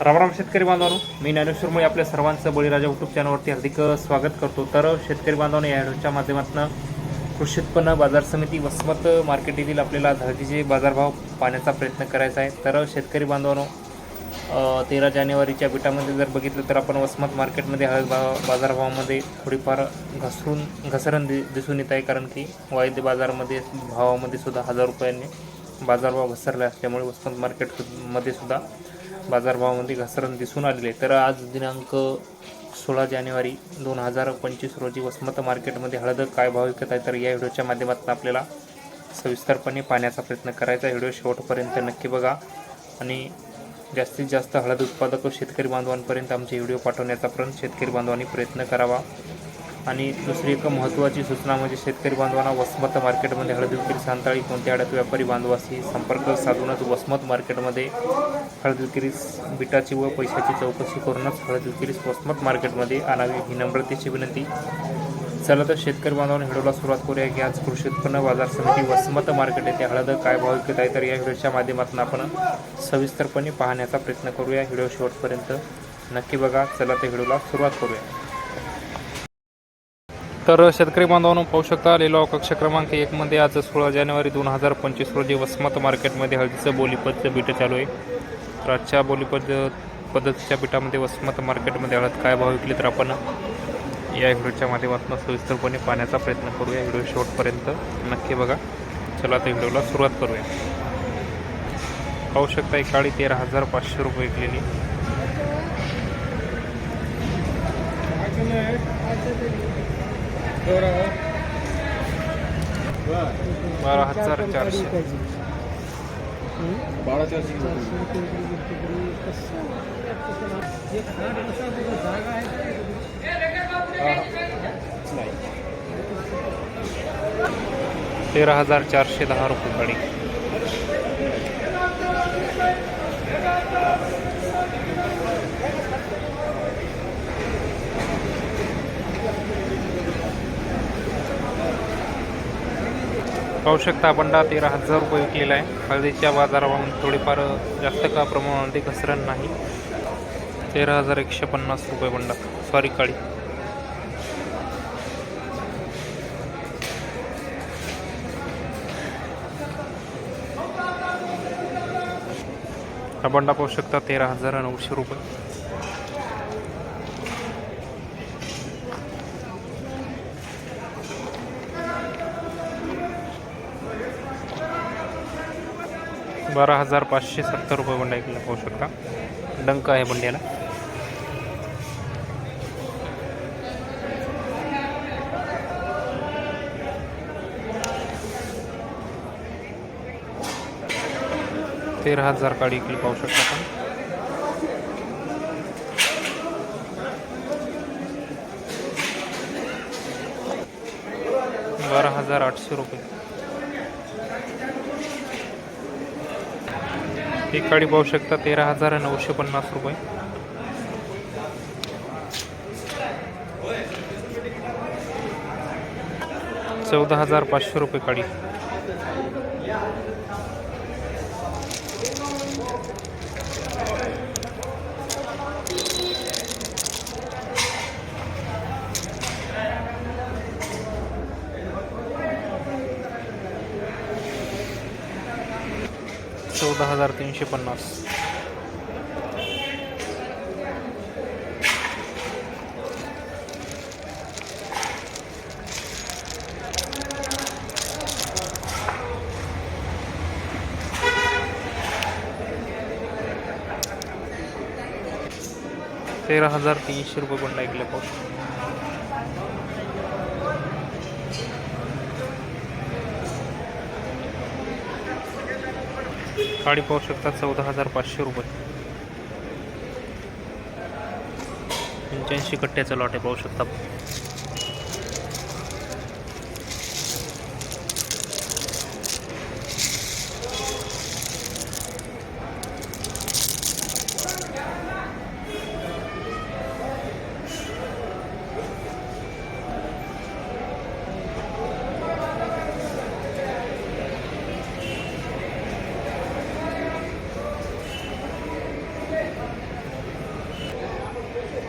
रामराम शेतकरी बांधवांनो मी ज्ञानेश्वर मुळे आपल्या सर्वांचं बळीराजा युट्यूब चॅनलवरती हार्दिक स्वागत करतो. तर शेतकरी बांधवांनो या व्हिडिओच्या माध्यमातून कृषी उत्पन्न बाजार समिती वसमत मार्केट येथील आपल्याला हळदीचे बाजारभाव पाहण्याचा प्रयत्न करायचा आहे. तर शेतकरी बांधवांनो तेरा जानेवारीच्या बिटामध्ये जर बघितलं तर आपण वसमत मार्केटमध्ये हळद भाव बाजारभावामध्ये थोडीफार घसरून घसरण दि दिसून येत आहे. कारण की वायदे बाजारामध्ये भावामध्ये सुद्धा हजार रुपयांनी बाजारभाव घसरले असल्यामुळे वसमत मार्केटमध्ये सुद्धा बाजारभावामध्ये घसरण दिसून आलेली आहे. तर आज दिनांक सोळा जानेवारी दोन हजार पंचवीस रोजी वसमत मार्केटमध्ये हळद काय भाव विकत आहे तर या व्हिडिओच्या माध्यमातून आपल्याला सविस्तरपणे पाहण्याचा प्रयत्न करायचा व्हिडिओ शेवटपर्यंत नक्की बघा आणि जास्तीत जास्त हळद उत्पादक व शेतकरी बांधवांपर्यंत आमचे व्हिडिओ पाठवण्याचा पण शेतकरी बांधवांनी प्रयत्न करावा. आणि दुसरी एक महत्त्वाची सूचना म्हणजे शेतकरी बांधवांना वसमत मार्केटमध्ये हळद विक्री सांताळी कोणत्या आड्यात व्यापारी बांधवाशी संपर्क साधूनच वसमत मार्केटमध्ये हळद विक्रीस बिटाची व पैशाची चौकशी करूनच हळद विक्रीस वसमत मार्केटमध्ये आणावी ही नम्रतेची विनंती. चला तर शेतकरी बांधवांना व्हिडिओला सुरुवात करूया. की आज कृषी उत्पन्न बाजार समिती वसमत मार्केट येथे हळद काय भाव विकत आहे तर या व्हिडिओच्या माध्यमातून आपण सविस्तरपणे पाहण्याचा प्रयत्न करूया. व्हिडिओ शेवटपर्यंत नक्की बघा. चला तर व्हिडिओला सुरुवात करूया. तर शेतकरी बांधवांनो पाहू शकता लिलाव कक्ष क्रमांक एकमध्ये आज सोळा जानेवारी दोन हजार पंचवीस रोजी वसमत मार्केटमध्ये हळदीचं बोलीपदचं बीट चालू आहे. तर आजच्या बोलीपद पद्धतीच्या बीटामध्ये वसमत मार्केटमध्ये हळद काय भाव विकले तर आपण या व्हिडिओच्या माध्यमातून सविस्तरपणे पाहण्याचा प्रयत्न करूया. व्हिडिओ शेवटपर्यंत नक्की बघा. चला तर व्हिडिओला सुरुवात करूया. पाहू शकता एक काळी तेरा हजार पाचशे रुपये विकलेली. बारा हजार चारशे बारा चारशे तेरा हजार चारशे दहा रुपये गाडी पाहू शकता बंडा तेरा हजार रुपये विकलेला आहे. हळदीच्या बाजारावरून थोडीफार जास्त का प्रमाणामध्ये घसरण नाही. तेरा हजार एकशे पन्नास रुपये बंडा सॉरी काळी. हा बंडा पाहू शकता तेरा हजार नऊशे रुपये. बारा हजार पाचशे सत्तर रुपये बंडा ऐकला पाहू शकता. डंक आहे बंड्याला. तेरा हजार काळी इकली पाहू शकता आपण. बारा हजार आठशे रुपये. ही काळी पाहू शकता तेरा हजार नऊशे पन्नास रुपये. चौदा हजार पाचशे रुपये काडी. चौदा हजार तीनशे पन्नास. तेरा हजार तीनशे रुपये पण ऐकले पाहू साडी पाहू शकता चौदा हजार पाचशे रुपये. पंच्याऐंशी कट्ट्याचा लॉट आहे पाहू शकता.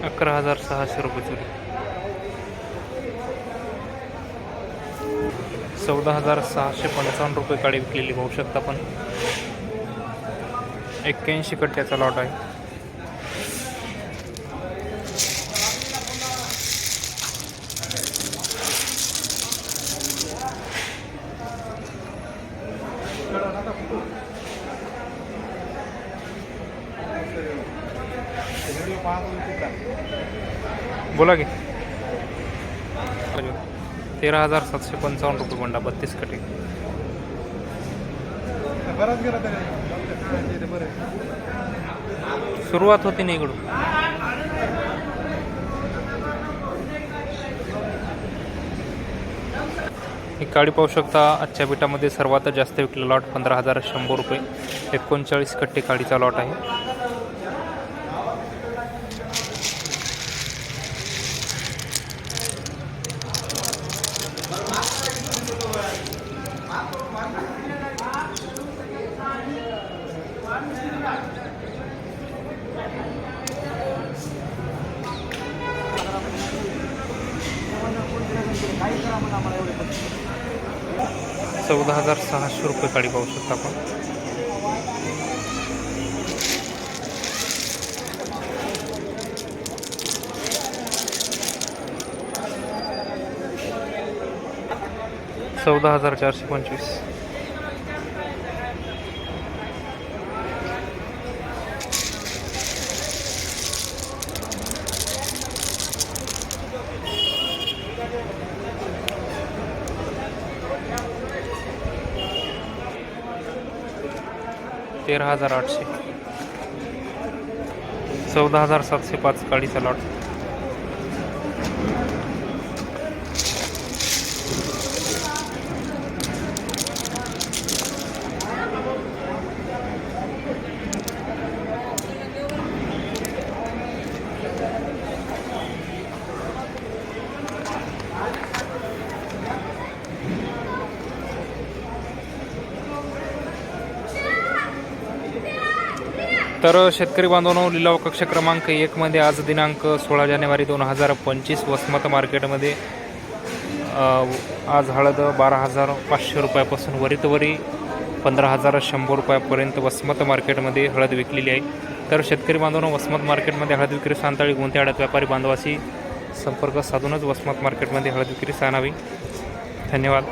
अकरा हजार सहाशे रुपये चोरी चौदा हजार सहाशे पंचावन्न रुपये काळी विकलेली होऊ शकता पण एक्क्याऐंशी कट्ट्याचा लॉट आहे. बोला की. तेरा हजार सातशे पंचावन्न रुपये बंडा बत्तीस कटी. बराच गेला तरी. बरं सुरुवात होती ना इकडून. ही काळी पाहू शकता आजच्या बिटामध्ये सर्वात जास्त विकलेला लॉट पंधरा हजार शंभर रुपये. एकोणचाळीस कट्टे काळीचा लॉट आहे. चौदा हजार सहाशे रुपये काळी पाहू शकता आपण. चौदा हजार चारशे पंचवीस. तेरा हजार आठशे. चौदा हजार सातशे पाच काळीचा लॉट तर शेतकरी बांधवांनो लिलाव कक्ष क्रमांक एकमध्ये आज दिनांक सोळा जानेवारी दोन हजार पंचवीस वसमत मार्केटमध्ये आज हळद बारा हजार पाचशे रुपयापासून वरीतवरी पंधरा हजार शंभर रुपयापर्यंत वसमत मार्केटमध्ये हळद विकलेली आहे. तर शेतकरी बांधवांनो वसमत मार्केटमध्ये हळद विक्री सांताळी गुंत्याड्यात व्यापारी बांधवाशी संपर्क साधूनच वसमत मार्केटमध्ये हळद विक्री सांगावी धन्यवाद.